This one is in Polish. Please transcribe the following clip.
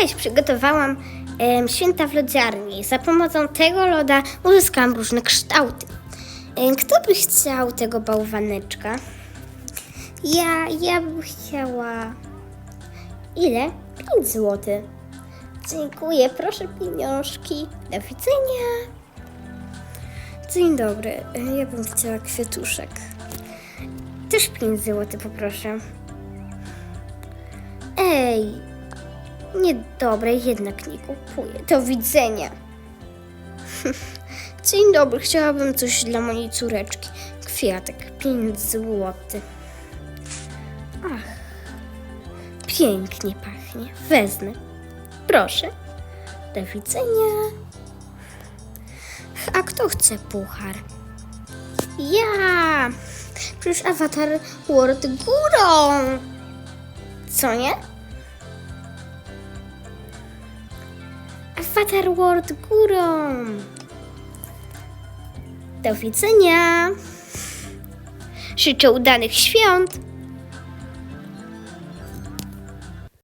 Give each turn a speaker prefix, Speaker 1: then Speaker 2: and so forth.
Speaker 1: Cześć, przygotowałam święta w lodziarni. Za pomocą tego loda uzyskałam różne kształty. Kto by chciał tego bałwaneczka? Ja, ja bym chciała... Ile? 5 zł. Dziękuję, proszę pieniążki. Do widzenia. Dzień dobry, ja bym chciała kwiatuszek. Też 5 zł poproszę. Ej, niedobre, jednak nie kupuję. Do widzenia. Dzień dobry, chciałabym coś dla mojej córeczki. Kwiatek, 5 zł. Ach, pięknie pachnie. Wezmę. Proszę. Do widzenia. A kto chce puchar? Ja! Przecież awatar World górą! Co nie? Awatar World górą! Do widzenia! Życzę udanych świąt!